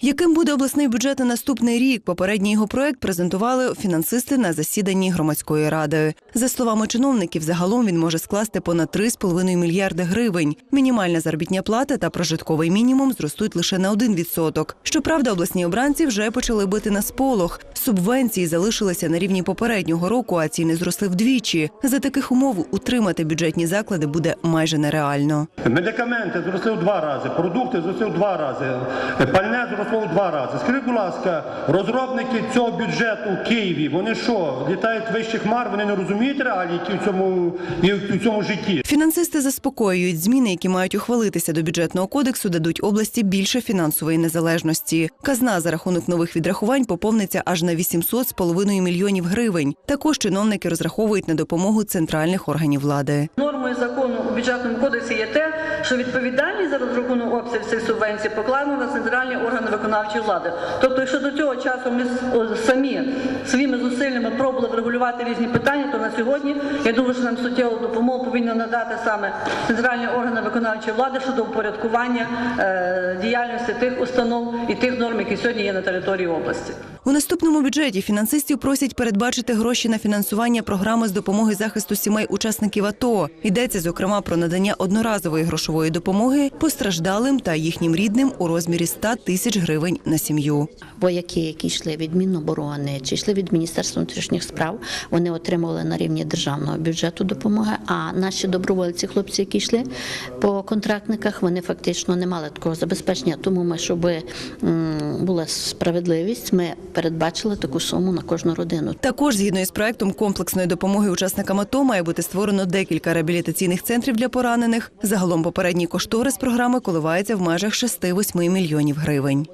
Яким буде обласний бюджет на наступний рік? Попередній його проект презентували фінансисти на засіданні громадської ради. За словами чиновників, загалом він може скласти понад 3,5 мільярди гривень. Мінімальна заробітня плата та прожитковий мінімум зростуть лише на 1%. Щоправда, обласні обранці вже почали бити на сполох. Субвенції залишилися на рівні попереднього року, а ціни зросли вдвічі. За таких умов утримати бюджетні заклади буде майже нереально. Медикаменти зросли в два рази, продукти зросли в два рази, пальне зросло в два рази. Скажіть, будь ласка, розробники цього бюджету в Києві, вони що, літають вище хмар, вони не розуміють реалії, які в цьому, і в цьому житті? Фінансисти заспокоюють зміни, які мають ухвалитися до бюджетного кодексу, дадуть області більше фінансової незалежності. Казна за рахунок нових відрахувань поповниться аж на 800 з половиною мільйонів гривень. Також чиновники розраховують на допомогу центральних органів влади. Нормою закону бюджетному кодексі є те, що відповідальність за розрахунок обсяг цих субвенцій покладено на центральні органи виконавчої влади. Тобто, якщо до цього часу ми самі своїми зусиллями пробували врегулювати різні питання, то на сьогодні я думаю, що нам суттєву допомогу повинні надати саме центральні органи виконавчої влади щодо упорядкування е, діяльності тих установ і тих норм, які сьогодні є на території області. У наступному бюджеті фінансистів просять передбачити гроші на фінансування програми з допомоги захисту сімей учасників АТО. Йдеться зокрема про надання одноразової грошової допомоги постраждалим та їхнім рідним у розмірі 100 тисяч гривень на сім'ю. Вояки, які йшли від Міноборони чи йшли від Міністерства внутрішніх справ, вони отримували на рівні державного бюджету допомоги. А наші добровольці, хлопці, які йшли по контрактниках, вони фактично не мали такого забезпечення. Тому ми, щоб була справедливість, ми передбачили таку суму на кожну родину. Також згідно із проектом комплексної допомоги учасникам АТО має бути створено декілька реабілітаційних центрів для поранених. Загалом попередній кошторис програми коливається в межах 6-8 мільйонів гривень.